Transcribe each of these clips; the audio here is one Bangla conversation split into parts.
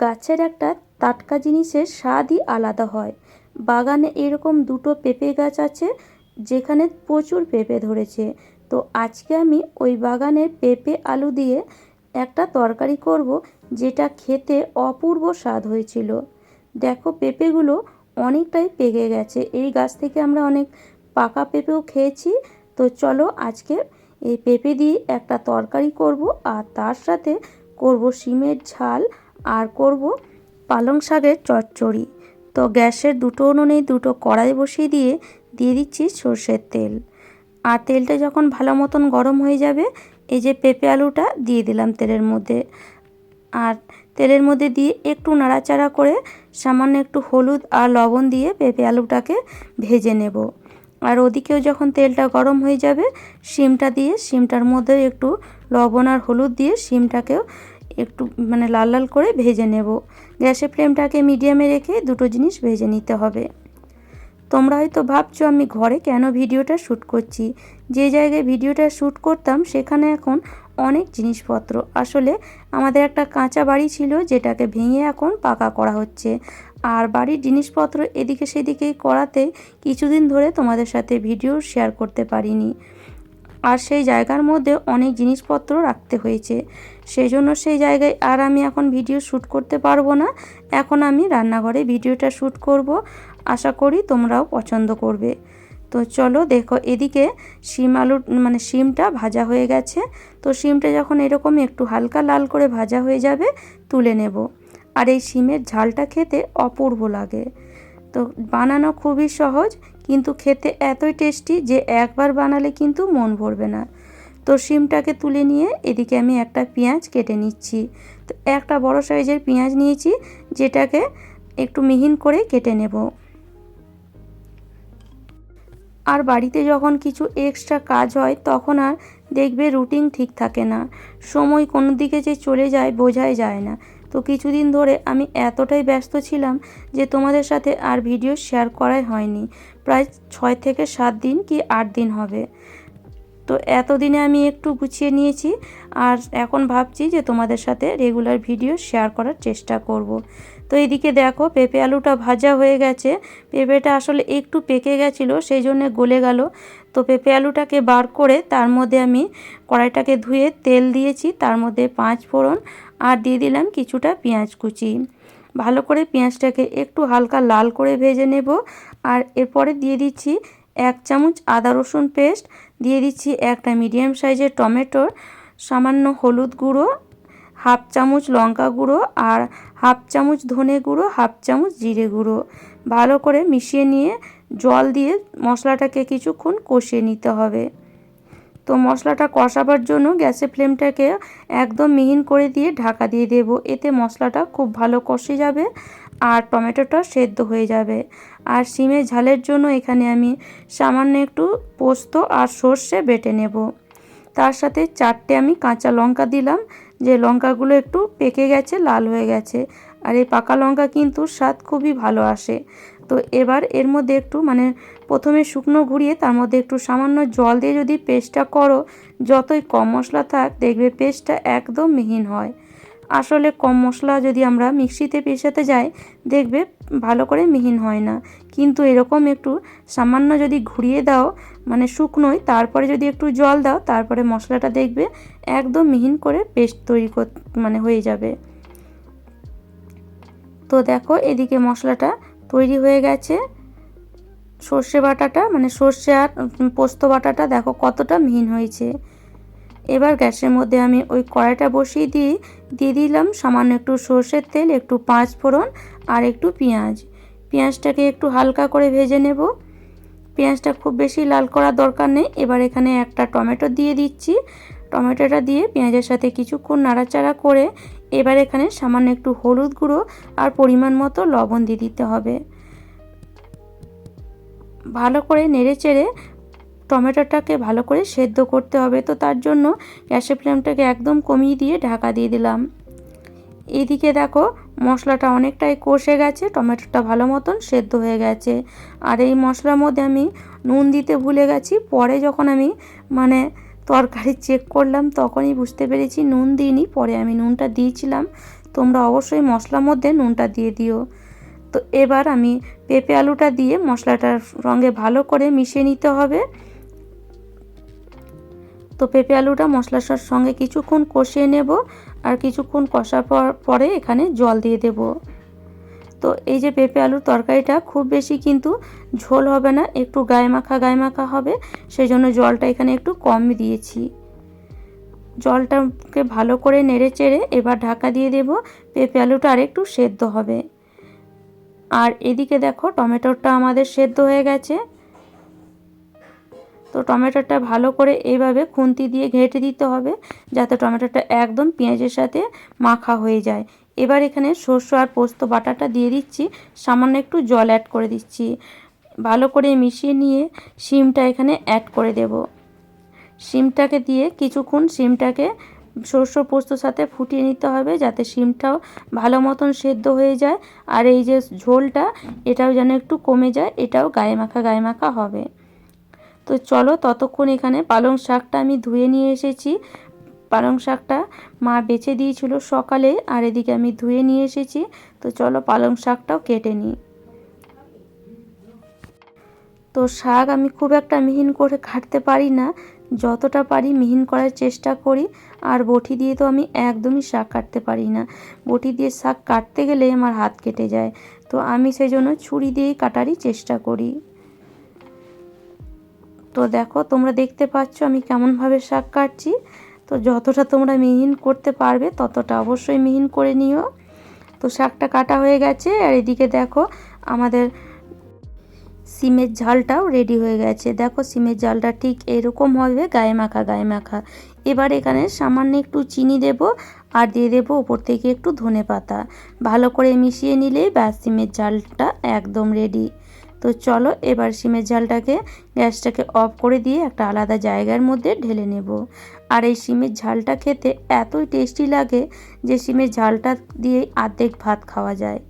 গাছের একটা টাটকা জিনিসের স্বাদই আলাদা হয়। বাগানে এরকম দুটো পেঁপে গাছ আছে, যেখানে প্রচুর পেঁপে ধরেছে। তো আজকে আমি ওই বাগানের পেঁপে আলু দিয়ে একটা তরকারি করব, যেটা খেতে অপূর্ব স্বাদ হয়েছিল। দেখো, পেঁপেগুলো অনেকটাই পেকে গেছে। এই গাছ থেকে আমরা অনেক পাকা পেঁপেও খেয়েছি। তো চলো আজকে এই পেঁপে দিয়ে একটা তরকারি করব, আর তার সাথে করব শিমের ঝাল আর করব পালং শাকের চচ্চড়ি। তো গ্যাসের দুটো উনুনে দুটো কড়াই বসিয়ে দিয়ে দিয়ে দিচ্ছি সর্ষের তেল। আর তেলটা যখন ভালো মতন গরম হয়ে যাবে, এই যে পেঁপে আলুটা দিয়ে দিলাম তেলের মধ্যে। আর তেলের মধ্যে দিয়ে একটু নাড়াচাড়া করে সামান্য একটু হলুদ আর লবণ দিয়ে পেঁপে আলুটাকে ভেজে নেব। আর ওদিকেও যখন তেলটা গরম হয়ে যাবে, শিমটা দিয়ে, শিমটার মধ্যে একটু লবণ আর হলুদ দিয়ে শিমটাকেও একটু মানে লাল লাল করে ভেজে নেব। গ্যাসের ফ্লেমটাকে মিডিয়ামে রেখে দুটো জিনিস ভেজে নিতে হবে। তোমরা হয়তো ভাবছ, আমি ঘরে কেন ভিডিওটা শ্যুট করছি? যে জায়গায় ভিডিওটা শ্যুট করতাম, সেখানে এখন অনেক জিনিসপত্র। আসলে আমাদের একটা কাঁচা বাড়ি ছিল, যেটাকে ভেঙে এখন পাকা করা হচ্ছে। আর বাড়ির জিনিসপত্র এদিকে সেদিকে করাতে কিছুদিন ধরে তোমাদের সাথে ভিডিও শেয়ার করতে পারিনি। আর সেই জায়গার মধ্যে অনেক জিনিসপত্র রাখতে হয়েছে। সেই জন্য সেই জায়গায় আর আমি এখন ভিডিও শ্যুট করতে পারব না। এখন আমি রান্নাঘরে ভিডিওটা শ্যুট করব। আশা করি তোমরাও পছন্দ করবে। তো চলো দেখো এদিকে শিম আলুর মানে শিমটা ভাজা হয়ে গেছে। তো শিমটা যখন এরকম একটু হালকা লাল করে ভাজা হয়ে যাবে, তুলে নেব। আর এই শিমের ঝালটা খেতে অপূর্ব লাগে। তো বানানো খুবই সহজ। কিন্তু খেতে এতই টেস্টি যে একবার বানালে কিন্তু মন ভরবে না। তো শিমটাকে তুলে নিয়ে এদিকে আমি একটা পেঁয়াজ কেটে নিচ্ছি। তো একটা বড় সাইজের পেঁয়াজ নিয়েছি, যেটাকে একটু মিহিন করে কেটে নেব। আর বাড়িতে যখন কিছু এক্সট্রা কাজ হয়, তখন আর দেখবে রুটিন ঠিক থাকে না। সময় কোনো দিকে যে চলে যায়, বোঝাই যায় না। তো কিছুদিন ধরে আমি এতটাই ব্যস্ত ছিলাম যে তোমাদের সাথে আর ভিডিও শেয়ার করাই হয়নি। প্রায় ছয় থেকে সাত দিন কি আট দিন হবে। তো এতদিনে আমি একটু গুছিয়ে নিয়েছি আর এখন ভাবছি যে তোমাদের সাথে রেগুলার ভিডিও শেয়ার করার চেষ্টা করব। তো এদিকে দেখো পেঁপে আলুটা ভাজা হয়ে গেছে। পেঁপেটা আসলে একটু পেকে গেছিল, সেই জন্য গলে গেল। তো পেঁপে আলুটাকে বার করে তার মধ্যে আমি কড়াইটাকে ধুয়ে তেল দিয়েছি, তার মধ্যে পাঁচ ফোড়ন আর দিয়ে দিলাম কিছুটা পেঁয়াজ কুচি। ভালো করে পেঁয়াজটাকে একটু হালকা লাল করে ভেজে নেব। আর এরপরে দিয়ে দিচ্ছি এক চামচ আদা রসুন পেস্ট, দিয়ে দিচ্ছি একটা মিডিয়াম সাইজের টমেটোর সামান্য হলুদ গুঁড়ো, হাফ চামচ লঙ্কা গুঁড়ো আর হাফ চামচ ধনে গুঁড়ো, হাফ চামচ জিরে গুঁড়ো। ভালো করে মিশিয়ে নিয়ে জল দিয়ে মশলাটাকে কিছুক্ষণ কষিয়ে নিতে হবে। তো মশলাটা কষাবার জন্য গ্যাসের ফ্লেমটাকে একদম মিহিন করে দিয়ে ঢাকা দিয়ে দেব। এতে মশলাটা খুব ভালো কষে যাবে আর টমেটোটা সেদ্ধ হয়ে যাবে। আর সিমের ঝালের জন্য এখানে আমি সামান্য একটু পোস্ত আর সর্ষে বেটে নেব। তার সাথে চারটে আমি কাঁচা লঙ্কা দিলাম। যে লঙ্কাগুলো একটু পেকে গেছে, লাল হয়ে গেছে। আর এই পাকা লঙ্কা কিন্তু স্বাদ খুবই ভালো আসে। তো এবার এর মধ্যে একটু মানে প্রথমে শুকনো ঘুরিয়ে তার মধ্যে একটু সামান্য জল দিয়ে যদি পেস্টটা করো, যতই কম মশলা থাক, দেখবে পেস্টটা একদম মিহিন হয়। আসলে কম মশলা যদি আমরা মিক্সিতে পেশাতে যাই, দেখবে ভালো করে মিহিন হয় না। কিন্তু এরকম একটু সামান্য যদি ঘুরিয়ে দাও মানে শুকনোই তারপরে যদি একটু জল দাও, তারপরে মশলাটা দেখবে একদম মিহিন করে পেস্ট তৈরি কর মানে হয়ে যাবে। তো দেখো এদিকে মশলাটা তৈরি হয়ে গেছে। সর্ষে বাটাটা মানে সর্ষে আর পোস্ত বাটাটা দেখো কতটা মিহিন হয়েছে। এবার গ্যাসের মধ্যে আমি ওই কড়াইটা বসিয়ে দিয়ে দিয়ে দিলাম সামান্য একটু সর্ষের তেল, একটু পাঁচ ফোড়ন আর একটু পেঁয়াজ। পেঁয়াজটাকে একটু হালকা করে ভেজে নেব। পেঁয়াজটা খুব বেশি লাল করার দরকার নেই। এবার এখানে একটা টমেটো দিয়ে দিচ্ছি। টমেটোটা দিয়ে পেঁয়াজের সাথে কিছুক্ষণ নাড়াচাড়া করে এবার এখানে সামান্য একটু হলুদ গুঁড়ো আর পরিমাণ মতো লবণ দিয়ে দিতে হবে। ভালো করে নেড়ে চেড়ে টমেটোটাকে ভালো করে সেদ্ধ করতে হবে। তো তার জন্য গ্যাসের ফ্লেমটাকে একদম কমিয়ে দিয়ে ঢাকা দিয়ে দিলাম। এদিকে দেখো মশলাটা অনেকটাই কষে গেছে, টমেটোটা ভালো মতন সেদ্ধ হয়ে গেছে। আর এই মশলার মধ্যে আমি নুন দিতে ভুলে গেছি, পরে যখন আমি মানে তরকারি চেক করলাম তখনই বুঝতে পেরেছি নুন দিইনি, পরে আমি নুনটা দিয়েছিলাম। তোমরা অবশ্যই মশলার মধ্যে নুনটা দিয়ে দিও। তো এবার আমি পেঁপে আলুটা দিয়ে মশলাটার সঙ্গে ভালো করে মিশিয়ে নিতে হবে। তো পেঁপে আলুটা মশলার সঙ্গে কিছুক্ষণ কষিয়ে নেব আর কিছুক্ষণ কষার পর, পরে এখানে জল দিয়ে দেব। তো এই যে পেঁপে আলুর তরকারিটা খুব বেশি কিন্তু ঝোল হবে না, একটু গায়ে মাখা গায়ে মাখা হবে সেই জন্য জলটা এখানে একটু কম দিয়েছি। জলটাকে ভালো করে নেড়ে চেড়ে এবার ঢাকা দিয়ে দেব, পেঁপে আলুটা আরেকটু সেদ্ধ হবে। আর এদিকে দেখো টমেটোটা আমাদের সেদ্ধ হয়ে গেছে। তো টমেটোটা ভালো করে এইভাবে খুন্তি দিয়ে ঘেঁটে দিতে হবে যাতে টমেটোটা একদম পেঁয়াজের সাথে মাখা হয়ে যায়। এবার এখানে শস্য আর পোস্ত বাটাটা দিয়ে দিচ্ছি, সামান্য একটু জল অ্যাড করে দিচ্ছি। ভালো করে মিশিয়ে নিয়ে শিমটা এখানে অ্যাড করে দেব। শিমটাকে দিয়ে কিছুক্ষণ শিমটাকে শস্য পোস্তর সাথে ফুটিয়ে নিতে হবে যাতে শিমটাও ভালো মতন সেদ্ধ হয়ে যায়। আর এই যে ঝোলটা, এটাও যেন একটু কমে যায়, এটাও গায়ে মাখা গায়ে মাখা হবে। তো চলো ততক্ষণ এখানে পালং শাকটা আমি ধুয়ে নিয়ে এসেছি। পালং শাকটা মা বেছে দিয়েছিল সকালে, আর এদিকে আমি ধুয়ে নিয়ে এসেছি। তো চলো পালং শাকটাও কেটে নিই। তো শাক আমি খুব একটা মিহিন করে কাটতে পারি না। যতটা পারি মিহিন করার চেষ্টা করি, আর বটি দিয়ে তো আমি একদমই শাক কাটতে পারি না। বটি দিয়ে শাক কাটতে গেলে আমার হাত কেটে যায়। তো আমি সেই জন্য ছুরি দিয়েই কাটারই চেষ্টা করি। তো দেখো, তোমরা দেখতে পাচ্ছ আমি কেমনভাবে শাক কাটছি। তো যতটা তোমরা মিহিন করতে পারবে, ততটা অবশ্যই মিহিন করে নিও। তো শাকটা কাটা হয়ে গেছে, আর এদিকে দেখো আমাদের সিমের ঝালটাও রেডি হয়ে গেছে। দেখো সিমের ঝালটা ঠিক এরকম হবে, গায়ে মাখা গায়ে মাখা। এবার এখানে সামান্য একটু চিনি দেব, আর দিয়ে দেবো ওপর থেকে একটু ধনে পাতা ভালো করে মিশিয়ে নিলেই ব্যাস, সিমের ঝালটা একদম রেডি তো চলো এবার সিমের ঝালটাকে গ্যাসটাকে অফ করে দিয়ে একটা আলাদা জায়গার মধ্যে ঢেলে নেব। আর এই সিমের ঝালটা খেতে এতই টেস্টি লাগে যে সিমের ঝালটা দিয়েই আর্ধেক ভাত খাওয়া যায়।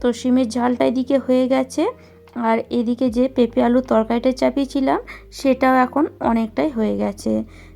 তো সিমের ঝালটা এদিকে হয়ে গেছে। আর এদিকে যে পেঁপে আলুর তরকারিটা চাপিয়েছিলাম, সেটাও এখন অনেকটাই হয়ে গেছে।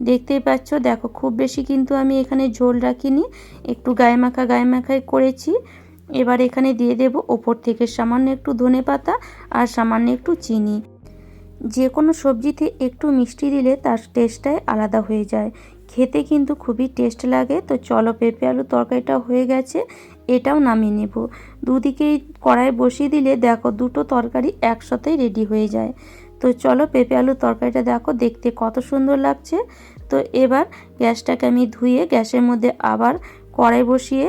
দেখতেই পাচ্ছ। দেখো, খুব বেশি কিন্তু আমি এখানে ঝোল রাখিনি। একটু গায়ে মাখা, গায়ে মাখাই করেছি। এবার এখানে দিয়ে দেব ওপর থেকে সামান্য একটু ধনে পাতা আর সামান্য একটু চিনি। যে কোনো সবজিতে একটু মিষ্টি দিলে তার টেস্টটাই আলাদা হয়ে যায়। খেতে কিন্তু খুবই টেস্ট লাগে। তো চলো, পেঁপে আলু তরকারিটা হয়ে গেছে। এটাও নামিয়ে নেব। দুদিকেই কড়াই বসিয়ে দিলে দেখো দুটো তরকারি একসাথেই রেডি হয়ে যায়। তো চলো পেঁপে আলুর তরকারিটা দেখো, দেখতে কত সুন্দর লাগছে। তো এবার গ্যাসটাকে আমি ধুয়ে গ্যাসের মধ্যে আবার কড়াই বসিয়ে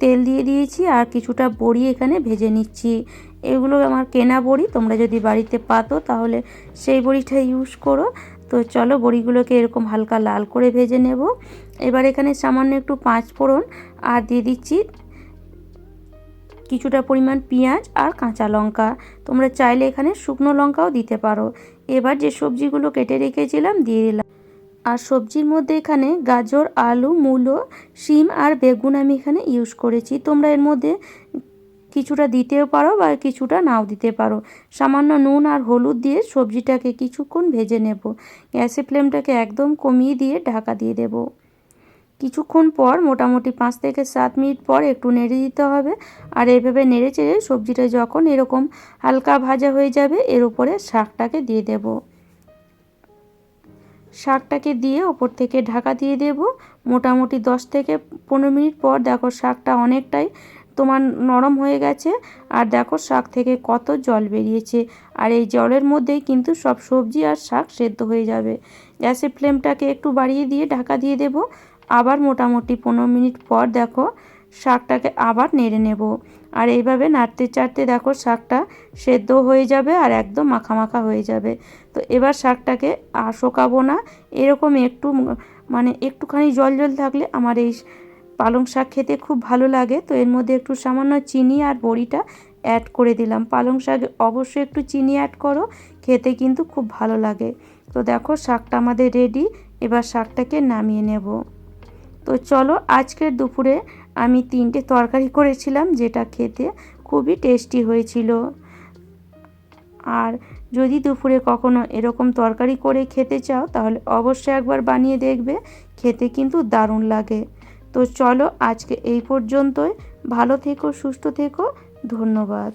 তেল দিয়ে দিয়েছি আর কিছুটা বড়ি এখানে ভেজে নিচ্ছি। এগুলো আমার কেনা বড়ি, তোমরা যদি বাড়িতে পাতো তাহলে সেই বড়িটা ইউজ করো। তো চলো বড়িগুলোকে এরকম হালকা লাল করে ভেজে নেব। এবার এখানে সামান্য একটু পাঁচ ফোড়ন আর দিয়ে দিচ্ছি কিছুটা পরিমাণ পেঁয়াজ আর কাঁচা লঙ্কা। তোমরা চাইলে এখানে শুকনো লঙ্কাও দিতে পারো। এবার যে সবজিগুলো কেটে রেখেছিলাম, দিয়ে দিলাম। আর সবজির মধ্যে এখানে গাজর, আলু, মূলো, শিম আর বেগুন আমি এখানে ইউজ করেছি। তোমরা এর মধ্যে কিছুটা দিতেও পারো বা কিছুটা নাও দিতে পারো। সামান্য নুন আর হলুদ দিয়ে সবজিটাকে কিছুক্ষণ ভেজে নেব। গ্যাসের ফ্লেমটাকে একদম কমিয়ে দিয়ে ঢাকা দিয়ে দেবো। কিছুক্ষণ পর, মোটামুটি পাঁচ থেকে সাত মিনিট পর একটু নেড়ে দিতে হবে। আর এভাবে নেড়ে চেড়ে সবজিটা যখন এরকম হালকা ভাজা হয়ে যাবে, এর উপরে শাকটাকে দিয়ে দেব। শাকটাকে দিয়ে ওপর থেকে ঢাকা দিয়ে দেব। মোটামুটি দশ থেকে পনেরো মিনিট পর দেখো শাকটা অনেকটাই তোমার নরম হয়ে গেছে। আর দেখো শাক থেকে কত জল বেরিয়েছে। আর এই জলের মধ্যেই কিন্তু সব সবজি আর শাক সেদ্ধ হয়ে যাবে। গ্যাসের ফ্লেমটাকে একটু বাড়িয়ে দিয়ে ঢাকা দিয়ে দেব। আবার মোটামুটি পনেরো মিনিট পর দেখো শাকটাকে আবার নেড়ে নেব। আর এইভাবে নাড়তে চাড়তে দেখো শাকটা সেদ্ধ হয়ে যাবে আর একদম মাখা হয়ে যাবে। তো এবার শাকটাকে আর শোকাবো না। এরকম একটু মানে একটুখানি জল জল থাকলে আমার এই পালং শাক খেতে খুব ভালো লাগে। তো এর মধ্যে একটু সামান্য চিনি আর বড়িটা অ্যাড করে দিলাম। পালং শাকে অবশ্যই একটু চিনি অ্যাড করো, খেতে কিন্তু খুব ভালো লাগে। তো দেখো শাকটা আমাদের রেডি এবার শাকটাকে নামিয়ে নেব। তো চলো আজকের দুপুরে আমি তিনটে তরকারি করেছিলাম, যেটা খেতে খুবই টেস্টি হয়েছিল। আর যদি দুপুরে কখনো এরকম তরকারি করে খেতে চাও, তাহলে অবশ্যই একবার বানিয়ে দেখবে, খেতে কিন্তু দারুণ লাগে। তো চলো আজকে এই পর্যন্তই। ভালো থেকো, সুস্থ থেকো। ধন্যবাদ।